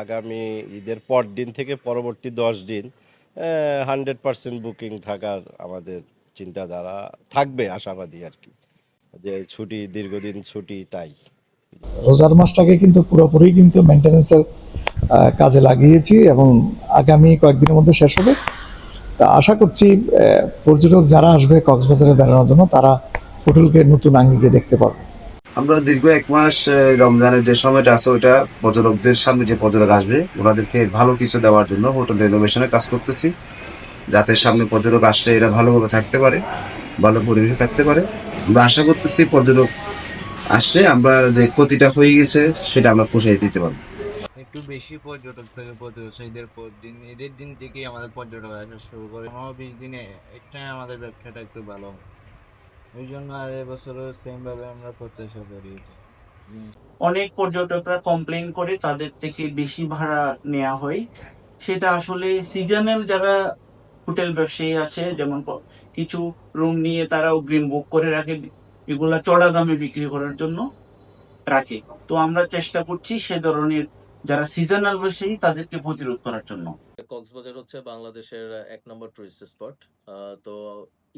আগামী ঈদের পর দিন থেকে পরবর্তী দশ দিন হান্ড্রেড পার্সেন্ট বুকিং থাকার আমাদের চিন্তাধারা থাকবে আশাবাদী আর কি। যে ছুটি, দীর্ঘদিন ছুটি তাই। রোজার মাসটাকে কিন্তু পুরোপুরি কিন্তু মেনটেন্যান্সের কাজে লাগিয়েছি এবং আগামী কয়েকদিনের মধ্যে শেষ হবে। তা আশা করছি পর্যটক যারা আসবে কক্সবাজারে বেড়ানোর জন্য, তারা হোটেলকে নতুন আঙ্গিকে দেখতে পারবে। আমরা দীর্ঘ এক মাস রমজানের যে সময়টা আছে, ওইটা পর্যটকদের সামনে যে পর্যটক আসবে, ওনাদেরকে ভালো কিছু দেওয়ার জন্য হোটেল রেনোভেশনের কাজ করতেছি। যাতে সামনে পর্যটক আসলে এরা ভালোভাবে থাকতে পারে, ভালো পরিবেশে থাকতে পারে। আমরা আশা করতেছি পর্যটক আসলে আমরা যে ক্ষতিটা হয়ে গেছে, সেটা আমরা পুষিয়ে দিতে পারব। একটু বেশি পর্যটক থাকে পর্যটক পর দিন ঈদের দিন থেকেই আমাদের পর্যটক আসা শুরু করে। বিশ দিনে এটাই আমাদের ব্যবসাটা একটু ভালো জন্য আমরা প্রত্যাশা করি। অনেক পর্যটকরা কমপ্লেন করে তাদের থেকে বেশি ভাড়া নেওয়া হয়। সেটা আসলে সিজনাল যারা হোটেল ব্যবসায়ী আছে, যেমন কিছু রুম নিয়ে তারা অগ্রিম বুক করে রাখে, এগুলা চড়া দামে বিক্রি করার জন্য রাখে। তো আমরা চেষ্টা করছি সে ধরনের যারা সিজনাল ব্যবসায়ী, তাদেরকে প্রতিরোধ করার জন্য। কক্সবাজার হচ্ছে বাংলাদেশের এক নম্বর টুরিস্ট স্পট তো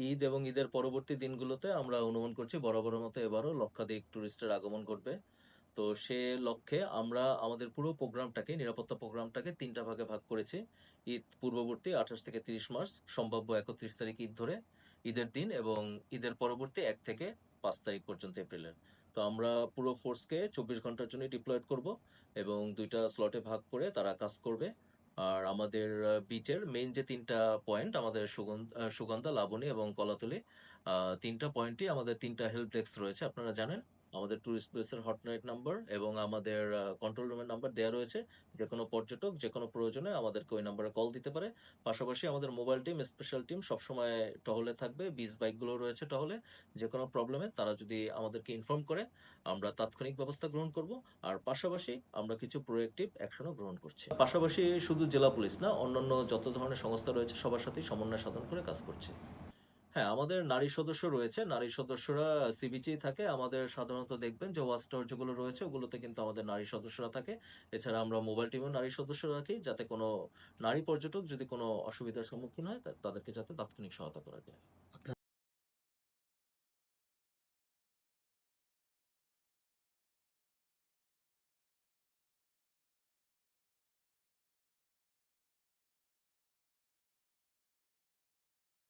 ঈদ এবং ঈদের পরবর্তী দিনগুলোতে আমরা অনুমান করছি বরাবরের মতো এবারও লক্ষাধিক টুরিস্টের আগমন ঘটবে। তো সে লক্ষ্যে আমরা আমাদের পুরো প্রোগ্রামটাকে, নিরাপত্তা প্রোগ্রামটাকে তিনটা ভাগে ভাগ করেছি। ঈদ পূর্ববর্তী আঠাশ থেকে তিরিশ মার্চ, সম্ভাব্য একত্রিশ তারিখ ঈদ ধরে, ঈদের দিন এবং ঈদের পরবর্তী এক থেকে পাঁচ তারিখ পর্যন্ত এপ্রিলের। তো আমরা পুরো ফোর্সকে চব্বিশ ঘণ্টার জন্য ডিপ্লয়েড করব এবং দুইটা স্লটে ভাগ করে তারা কাজ করবে। আর আমাদের বিচের মেইন যে তিনটা পয়েন্ট আমাদের সুগন্ধ সুগন্ধা, লাবণী এবং কলাতলি তিনটা পয়েন্টই আমাদের তিনটা হেল্প ডেস্ক রয়েছে, আপনারা জানেন। আমাদের টুরিস্ট প্লেসের হটলাইন নাম্বার এবং আমাদের কন্ট্রোল রুমের নাম্বার দেওয়া রয়েছে। যে কোনো পর্যটক, যে কোনো প্রয়োজনে আমাদেরকে ওই নাম্বারে কল দিতে পারে। পাশাপাশি আমাদের মোবাইল টিম স্পেশাল টিম সবসময় টহলে থাকবে। বিচ বাইকগুলো রয়েছে টহলে। যে কোনো প্রবলেমে তারা যদি আমাদেরকে ইনফর্ম করে, আমরা তাৎক্ষণিক ব্যবস্থা গ্রহণ করব। আর পাশাপাশি আমরা কিছু প্রোয়েক্টিভ অ্যাকশনও গ্রহণ করছি। পাশাপাশি শুধু জেলা পুলিশ না, অন্যান্য যত ধরনের সংস্থা রয়েছে, সবার সাথেই সমন্বয় সাধন করে কাজ করছে। হ্যাঁ আমাদের নারী সদস্য রয়েছে। নারী সদস্যরা সিবিচি থাকে। আমাদের সাধারণত দেখবেন যে ওয়াচ টাওয়ার যেগুলো রয়েছে, ওগুলোতে কিন্তু আমাদের নারী সদস্যরা থাকে। এছাড়া আমরা মোবাইল টিমেও নারী সদস্য রাখি, যাতে কোনো নারী পর্যটক যদি কোনো অসুবিধার সম্মুখীন হয় তাদেরকে যাতে তাৎক্ষণিক সহায়তা করা যায়।